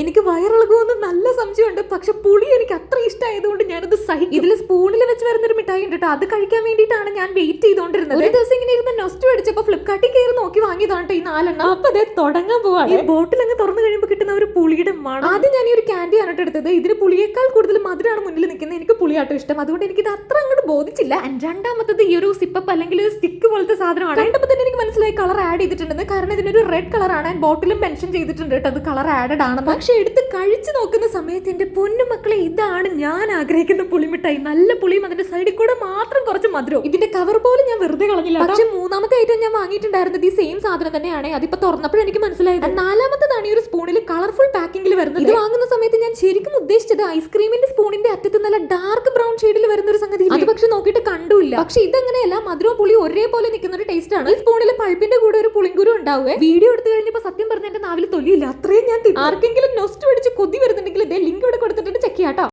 എനിക്ക് വയറിളകുമെന്ന് നല്ല സംശയമുണ്ട്. പക്ഷെ പുളി എനിക്ക് അത്ര ഇഷ്ടമായതുകൊണ്ട് ഞാനത് സഹിക്കും. ഇതിൽ സ്പൂണിൽ വെച്ച് വരുന്നൊരു മിഠായി ഉണ്ട് കേട്ടോ അത് കഴിക്കാൻ വേണ്ടിയിട്ടാണ് ഞാൻ വെയിറ്റ് ചെയ്തുകൊണ്ടിരുന്നത് ഒരു ദിവസം ഇങ്ങനെ ഇരുന്ന് നൊസ്റ്റ് അടിച്ചപ്പോ ഫ്ലിപ്കാർട്ടിൽ കയറി നോക്കി വാങ്ങിയതാണ് ഈ നാലെണ്ണം. അപ്പൊ അതേ തുടങ്ങാൻ പോവാ ഈ ബോട്ടിൽ അങ്ങ് തുറന്നു കഴിയുമ്പോൾ കിട്ടുന്ന ഒരു പുളിയുടെ മണം. ആദ്യം ഞാൻ ഈ ഒരു ക്യാൻഡി ആണ് എടുത്തത്. ഇതിന് പുളിയേക്കാൾ കൂടുതൽ മധുരമാണ് മുന്നിൽ നിൽക്കുന്നത്. എനിക്ക് പുളിയാട്ടോ ഇഷ്ടം. അതുകൊണ്ട് എനിക്ക് ഇത് അത്ര അങ്ങോട്ട് ബോധിച്ചില്ല. രണ്ടാമത്തത് ഈ ഒരു സിപ്പപ്പ് അല്ലെങ്കിൽ ഒരു സ്റ്റിക്ക് പോലത്തെ സാധനമാണ്. കണ്ടപ്പോൾ തന്നെ എനിക്ക് മനസ്സിലായി കളർ ആഡ് ചെയ്തിട്ടുണ്ടെന്ന്. കാരണം ഇതിനൊരു റെഡ് കളറാണ് ആൻഡ് ബോട്ടിലും മെൻഷൻ ചെയ്തിട്ടുണ്ട് കേട്ടോ അത് കളർ ആഡഡ് ആണ് പക്ഷെ എടുത്ത് കഴിച്ചു നോക്കുന്ന സമയത്ത് എന്റെ പൊന്നു മക്കളെ ഇതാണ് ഞാൻ ആഗ്രഹിക്കുന്ന പുളിമിഠായി നല്ല പുളിയും അതിന്റെ സൈഡിൽ കൂടെ മാത്രം കുറച്ച് മധുരവും. ഇതിന്റെ കവർ പോലും ഞാൻ വെറുതെ കളഞ്ഞില്ല പക്ഷെ മൂന്നാമത്തെ ഐറ്റം ഞാൻ വാങ്ങിയിട്ടുണ്ടായിരുന്നത് ഈ സെയിം സാധനം തന്നെയാണ്. അതിപ്പോ തുറന്നപ്പോൾ എനിക്ക് മനസ്സിലായത്. നാലാമത്തെ നാലാമത്തതാണ് ഈ ഒരു സ്പൂണിൽ കളർഫുൾ പാക്കിംഗിൽ വരുന്നത്. ഇത് വാങ്ങുന്ന സമയത്ത് ഞാൻ ശരിക്കും ഉദ്ദേശിച്ചത് ഐസ്ക്രീമിന്റെ സ്പൂണിന്റെ അറ്റത്ത് നല്ല ഡാർക്ക് ബ്രൗൺ ഷെയ്ഡിൽ വരുന്ന ഒരു സംഗതി അത് പക്ഷെ നോക്കിയിട്ട് കണ്ടുമില്ല. പക്ഷെ ഇതങ്ങനെയല്ല മധുരവും പുളി ഒരേപോലെ നിൽക്കുന്ന ഒരു ടേസ്റ്റ് ആണ്. ഈ സ്പൂണിൽ പൾപ്പിന്റെ കൂടെ ഒരു പുളിങ്കുരു ഉണ്ടാവുക വീഡിയോ എടുത്തു കഴിഞ്ഞപ്പോൾ സത്യം പറഞ്ഞ എന്റെ നാവിൽ തൊലിയില്ല. അത്രയും ഞാൻ. ആർക്കെങ്കിലും നൊസ്റ്റ് പിടിച്ച് കൊതി വരുന്നുണ്ടെങ്കിൽ ഇതേ ലിങ്ക്